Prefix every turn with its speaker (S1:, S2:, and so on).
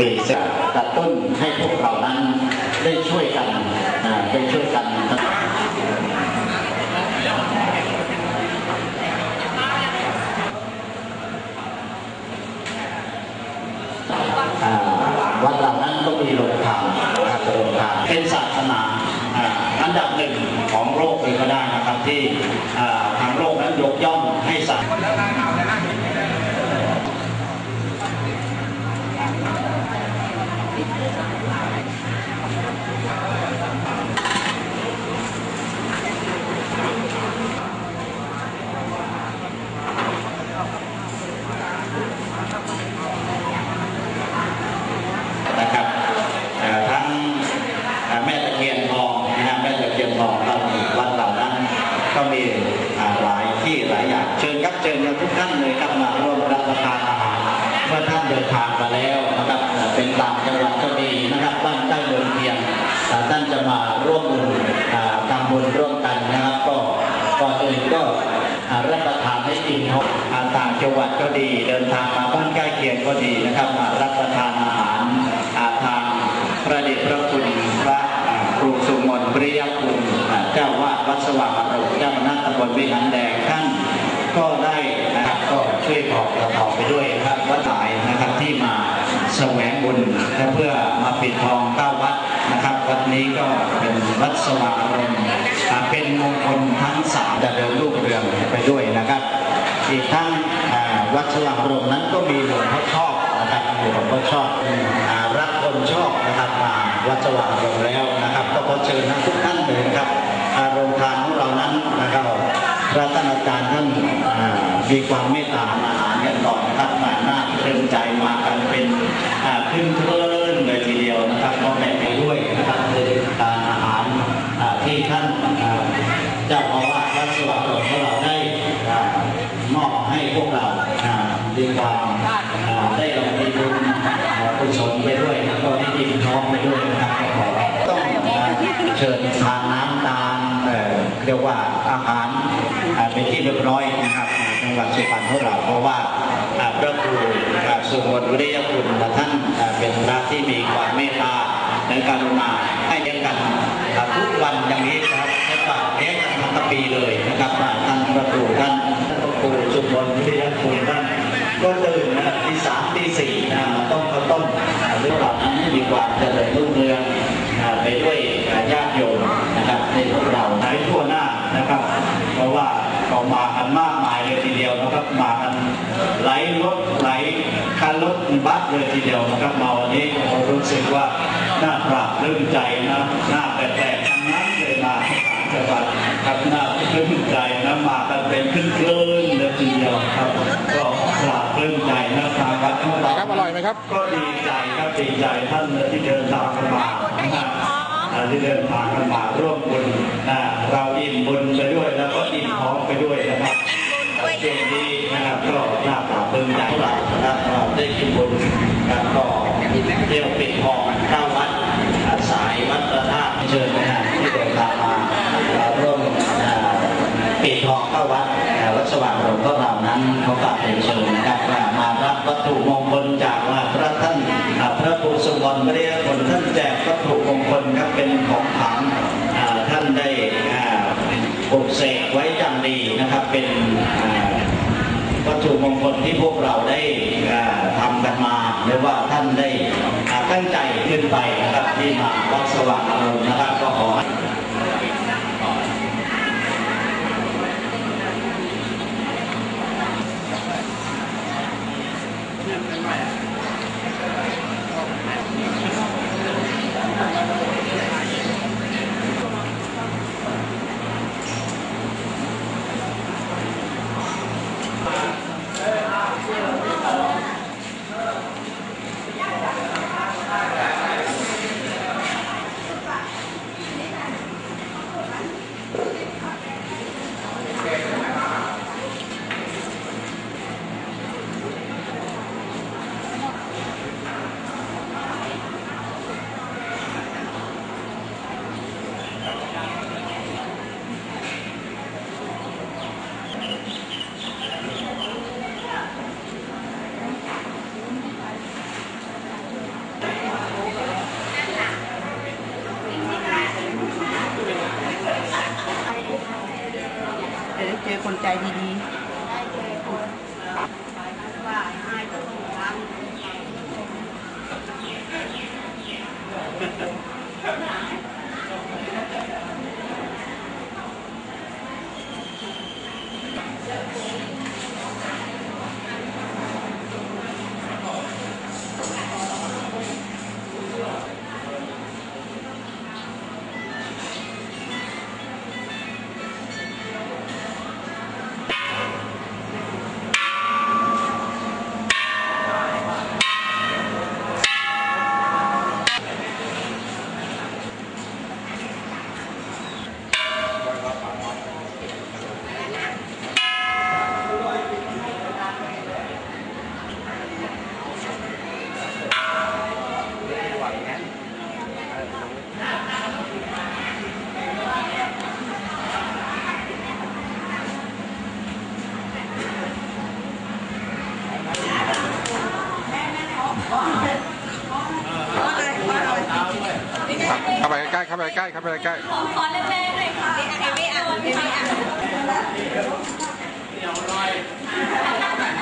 S1: มีเสกระตุ้นให้พวกเรานั้นได้ช่วยกันได้ช่วยกันวัดเหล่านั้นก็มีโรงทานนะครับโรงทานเป็นศาสนาอันดับ ก็มีอ่าหลายที่หลายอย่างเชิญครับเชิญทุกท่านเลยครับมาร่วมรับประทานอาหารเมื่อท่านเดินทางมาแล้วนะครับเป็นต่างจังหวัดก็มีนะครับบ้านใกล้เมืองเคียงท่านจะมาร่วมบุญอ่าทำบุญร่วมกันนะครับ ก็ก่อนอื่นก็รับประทานให้อิ่มท้องอ่าต่างจังหวัดก็ดี เดินทางมาบ้านใกล้เคียงก็ดีนะครับมารับประทานอาหาร จ้าวาดวัดสว่างอารมณ์เจ้าคณะตำบลวิหารแดงท่านก็ได้นะครับก็ช่วยบอกเราต่อไปด้วยนะครับวัดหลายนะครับที่มาแสวงบุญและเพื่อมาปิดทองเก้าวัดนะครับ วัดนี้ก็เป็นวัดสว่างอารมณ์เป็นมงคลทั้งสามจะเดินลูกเรืองไปด้วยนะครับ อีกทั้งวัดสว่างอารมณ์นั้นก็มีหลวงพ่อชอบนะครับมีหลวงพ่อชอบรักคนชอบนะครับมาวัดสว่างอารมณ์แล้วนะครับ ก็ขอเชิญทุกท่านเลยนะครับ อารมณ์ทานของเรานั้นนะครับพระท่านอาจารย์ท่านมีความเมตตาอาหารกันก่อนนะครับมาหน้าเชิญใจมากันเป็นขึ้นเพลินเลยทีเดียวนะครับก็แบ่งไปด้วยนะครับในการอาหารที่ท่านเจ้าอาวาสวัดสว่างของเราได้มอบให้พวกเราดีความได้ลงมีบุญอ่ากุศลไปด้วยแล้วก็ได้อิ่มท้องไปด้วยนะครับขอต้องเชิญทานน้ำ เรียกว่าอาหารอ่าเป็นที่เรียบร้อยนะครับในจังหวัดสุพรรณของเราเพราะว่าอ่าพระครูอ่าสุวรรณวิริยคุณท่านเป็นพระที่มีความเมตตาในการุณาให้เลี้ยงกันทุกวันอย่างนี้นะครับใช่ป่ะเลี้ยงกันทั้งปีเลยนะครับอ่าท่านพระครูท่านพระครูสุวรรณวิริยคุณท่านก็ตื่นนะครับตีสามตีสี่นะมาต้มข้าวต้มอ่าเรื่องเหล่านั้นมีความเจริญรุ่งเรืองไปด้วยอ่าญาติโยม ในพวกเราในทั่วหน้านะครับ เพราะว่าก็มากันมากมายเลยทีเดียวนะครับมากันไหลรถไหลคันรถบัสเลยทีเดียวนะครับมาวันนี้ผมรู้สึกว่าน่าปราบปลื้มใจนะน่าแปลกๆทั้งนั้นเลยมาต่างจังหวัดครับน่าปลื้มใจนะมากันเป็นคลื่นๆเลยทีเดียวครับ ก็ปราบปลื้มใจนะทางวัดของเรา
S2: ครับอร่อยไหมครับ
S1: ก็ดีใจครับดีใจท่านที่เดินทางกันมานะครับอ่า ที่เดินทางกันมาร่วมบุญนะเราอิ่มบุญไปด้วยแล้วก็อิ่มท้องไปด้วยนะครับช่วงนี้นะครับก็น่าปราบปลื้มใจเรานะครับเราได้กินบุญแล้วก็เรียกปิดทองเข้าวัดอาสายวัดพระธาตุเชิญนะฮะที่เดินทางมาอ่าร่วมปิดทองเข้าวัดวัดสว่างอารมณ์ขอเรานั้นเขาฝากเป็นเชิญนะครับมารับวัตถุมงคลุวระครูสมบัติพระเดชคนท่านแจกวัตถุมงคลครับเป็นของขลังท่านได้ปลุกเสกไว้อย่างดีนะครับ เป็นวัตถุมงคลที่พวกเราได้อ่าทำกันมาหรือว่าท่านได้ตั้งใจขึ้นไปนะครับที่มาวัดสว่างอารมณ์นะครับก็ขอให้
S2: ใจดี
S3: ใกล้เข้าไปใกล้เข้าไปใกล้
S4: ขอแรงๆหน่อยค่ะ
S2: ๆไม่อ่านไม่อ่านไม่อ่าน